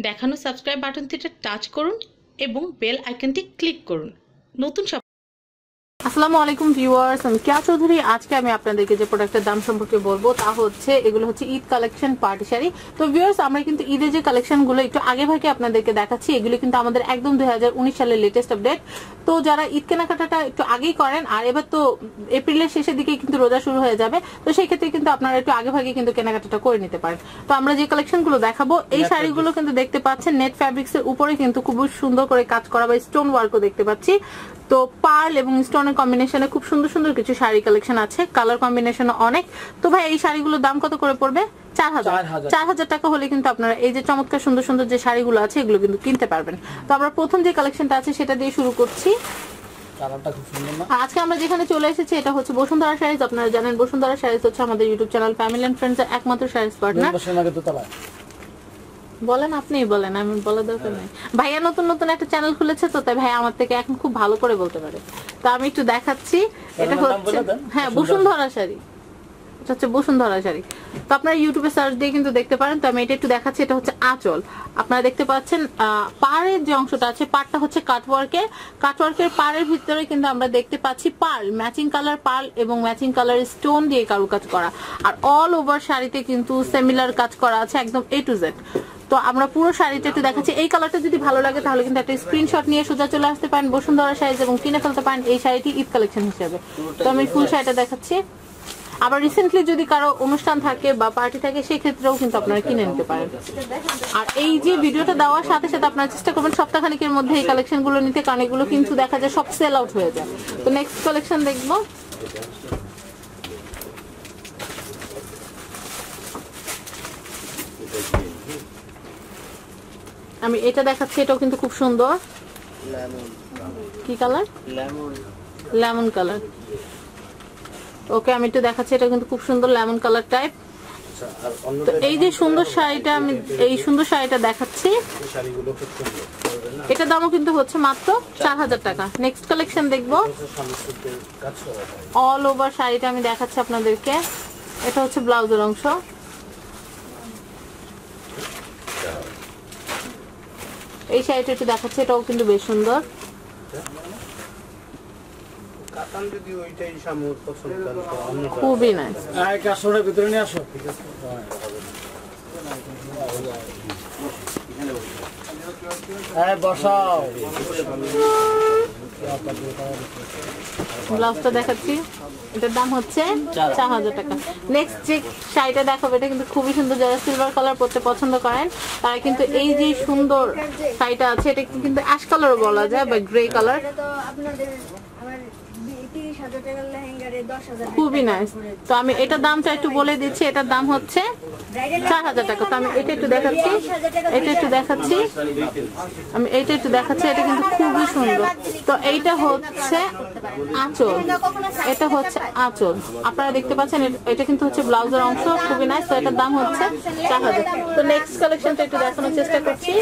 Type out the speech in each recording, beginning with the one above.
দেখানো subscribe বাটনটিতে touch করুন এবং বেল আইকনটি ক্লিক করুন। নতুন সব আসসালামু আলাইকুম ভিউয়ার্স আমি কিয়া চৌধুরী। আজকে আমি আপনাদেরকে যে প্রোডাক্টের দাম সম্পর্কে বলব তা হচ্ছে এগুলো হচ্ছে ঈদ কালেকশন পার্টি শাড়ি। তো ভিউয়ার্স আমরা কিন্তু ঈদের যে কালেকশনগুলো একটু আগে ভাগে আপনাদেরকে দেখাচ্ছি এগুলো কিন্তু আমাদের একদম দুই সালের লেটেস্ট আপডেট তো যারা ঈদ কেনাকাটাটা একটু আগেই করেন আর এবার তো এপ্রিলের শেষের দিকে কিন্তু রোজা শুরু হয়ে যাবে তো সেই ক্ষেত্রে কিন্তু আপনারা একটু আগে ভাগে কিন্তু কেনাকাটাটা করে নিতে পারেন। তো আমরা যে কালেকশনগুলো দেখাবো এই শাড়িগুলো কিন্তু দেখতে পাচ্ছেন নেট ফ্যাব্রিক্স এর উপরে কিন্তু খুব সুন্দর করে কাজ করা বা স্টোন ওয়ার্কও দেখতে পাচ্ছি। তো পার্ল এবং স্টোনের কম্বিনেশনে খুব সুন্দর সুন্দর কিছু শাড়ি কালেকশন আছে। কালার কম্বিনেশন অনেক। তো ভাই এই শাড়িগুলোর দাম কত করে পড়বে? চার হাজার চার হাজার টাকা হলে কিন্তু আপনারা এই যে চমৎকার সুন্দর সুন্দর যে শাড়িগুলো আছে এগুলো কিন্তু কিনতে পারবেন। তো আমরা প্রথম যে কালেকশনটা আছে সেটা দিয়ে শুরু করছি। আজকে আমরা যেখানে চলে এসেছি এটা হচ্ছে বসুন্ধরা শাড়িজ আপনারা জানেন বসুন্ধরা শাড়িজ হচ্ছে আমাদের YouTube channel family and friends একমাত্র শাড়িজ পার্টনার দুই বছর আগে তো তলায় বলেন আপনি বলেন আমি বলা দরকার নেই। ভাইয়া নতুন নতুন একটা চ্যানেল খুলেছে তো তাই ভাইয়া আমার থেকে এখন খুব ভালো করে বলতে পারে। তো আমি একটু দেখাচ্ছি এটা হচ্ছে। হ্যাঁ বসুন্ধরা। শাড়ি। এটা হচ্ছে বসুন্ধরা শাড়ি। তো আপনারা ইউটিউবে সার্চ দিয়ে কিন্তু দেখতে পারেন। তো আমি এটা একটু দেখাচ্ছি এটা হচ্ছে আঁচল। আপনারা দেখতে পাচ্ছেন পাড়ের যে অংশটা আছে পাড়টা হচ্ছে কাটওয়ার্কের কাটওয়ার্কের পাড়ের ভিতরে কিন্তু আমরা দেখতে পাচ্ছি পার্ল ম্যাচিং কালার পার্ল এবং ম্যাচিং কালার স্টোন দিয়ে কারুকাজ করা। আর অল ওভার শাড়িতে কিন্তু সিমিলার কাজ করা আছে একদম এ টু জেড তো আমরা পুরো শাড়িটা একটু দেখাচ্ছি। এই কালারটা যদি ভালো লাগে, তাহলে কিন্তু একটা স্ক্রিনশট নিয়ে সোজা চলে আসতে পারেন। বসুন্ধরা সাইজ এবং কিনে ফেলতে পারেন এই শাড়িটি ঈদ কালেকশন হিসেবে। তো আমি ফুল শাড়িটা দেখাচ্ছি। আবার রিসেন্টলি যদি কারও অনুষ্ঠান থাকে বা পার্টি থাকে সেই ক্ষেত্রেও কিন্তু আপনারা কিনে নিতে পারেন। আর এই যে ভিডিওটা দেওয়ার সাথে সাথে আপনারা চেষ্টা করবেন সপ্তাহখানিকের মধ্যে এই কালেকশনগুলো নিতে, কারণ এগুলো কিন্তু দেখা যায় সব সেল আউট হয়ে যায়। তো নেক্সট কালেকশন দেখব। আমি এটা দেখাচ্ছি এটাও কিন্তু খুব সুন্দর। কি কালার? লেমন কালার ওকে আমি একটু দেখাচ্ছি এটা কিন্তু খুব সুন্দর লেমন কালার টাইপ তো এই যে সুন্দর শাড়িটা আমি এই সুন্দর শাড়িটা দেখাচ্ছি। এটা দামও কিন্তু হচ্ছে মাত্র চার হাজার টাকা। নেক্সট কালেকশন দেখব। অল ওভার শাড়িটা আমি দেখাচ্ছি আপনাদেরকে। এটা হচ্ছে ব্লাউজের অংশ। এই শাড়িটা একটু দেখাচ্ছি এটাও কিন্তু বেশ সুন্দর। খুবই নাইস ভিতরে নিয়ে আসো। হ্যাঁ বসাও। ব্লাউজটা দেখাচ্ছি। এটার দাম হচ্ছে চার হাজার। টাকা। নেক্সট যে শাড়িটা দেখাবো এটা কিন্তু খুবই সুন্দর যারা সিলভার কালার পরতে পছন্দ করেন তারা কিন্তু এই যে সুন্দর শাড়িটা আছে এটা কিন্তু অ্যাশ কালারও বলা যায় বা গ্রে কালার খুবই নাইস তো আমি এটার দামটা একটু বলে দিচ্ছি এটার দাম হচ্ছে চার হাজার টাকা। তো আমি এটা একটু দেখাচ্ছি এটা একটু দেখাচ্ছি। আমি এইটা একটু দেখাচ্ছি এটা কিন্তু খুবই সুন্দর। তো এইটা হচ্ছে আঁচল। এটা হচ্ছে আঁচল। আপনারা দেখতে পাচ্ছেন এটা কিন্তু হচ্ছে ব্লাউজের অংশ খুবই নাইস তো এটার দাম হচ্ছে চার হাজার। তো নেক্সট কালেকশনটা একটু দেখানোর চেষ্টা করছি।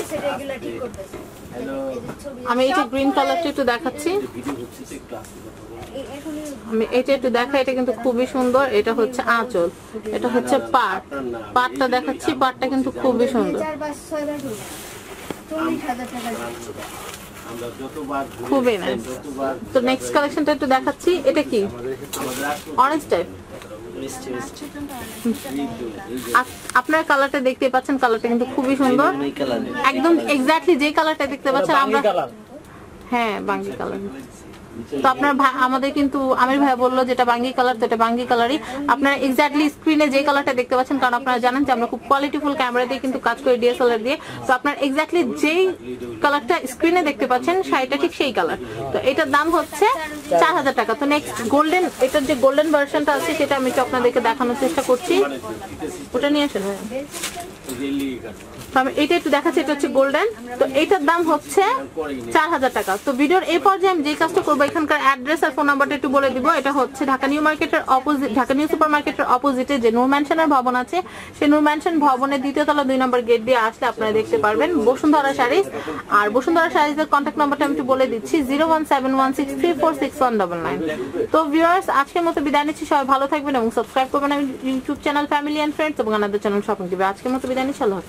আমি এই যে গ্রিন কালারটা একটু দেখাচ্ছি। আমি এটা একটু দেখা এটা কিন্তু খুবই সুন্দর এটা হচ্ছে আঁচল এটা হচ্ছে পাট। পাটটা দেখাচ্ছি পাটটা কিন্তু খুবই সুন্দর। খুবই নাইস তো নেক্সট কালেকশনটা একটু দেখাচ্ছি এটা কি? অরেঞ্জ টাইপ আপনার কালারটা দেখতে পাচ্ছেন কালারটা কিন্তু খুবই সুন্দর। একদম এক্স্যাক্টলি যে কালারটা দেখতে পাচ্ছেন আমরা হ্যাঁ বাঙ্গি কালার তো আপনার আমাদের কিন্তু আমির ভাই বলল যেটা বাঙ্গি কালার তো এটা বাঙ্গি কালারই আপনারা এক্স্যাক্টলি স্ক্রিনে যে কালারটা দেখতে পাচ্ছেন, কারণ আপনারা জানেন যে আমরা খুব কোয়ালিটিফুল ক্যামেরা দিয়ে কিন্তু কাজ করি ডিএসএলআর দিয়ে। তো আপনার এক্স্যাক্টলি যেই কালারটা স্ক্রিনে দেখতে পাচ্ছেন, শাড়িটা ঠিক সেই কালার তো এটার দাম হচ্ছে চার হাজার টাকা। তো নেক্সট গোল্ডেন এটার যে গোল্ডেন ভার্সনটা আছে, সেটা আমি একটু আপনাদেরকে দেখানোর চেষ্টা করছি। ওটা নিয়ে আসেন আমি এটা এটা সুপার ভবন আছে আপনারা দেখতে পারবেন বসুন্ধরা শাড়িজ আর বসুন্ধরা শাড়িজের কন্ট্যাক্ট নাম্বারটা আমি একটু বলে দিচ্ছি zero one seven one six three four six one nine তো ভিউয়ার্স আজকের মতো বিদায় নিচ্ছি। সবাই ভালো থাকবেন এবং সাবস্ক্রাইব করবেন। আমি YouTube channel family and friends এবং আমাদের চ্যানেল শপিং আজকের মতো देने चलो।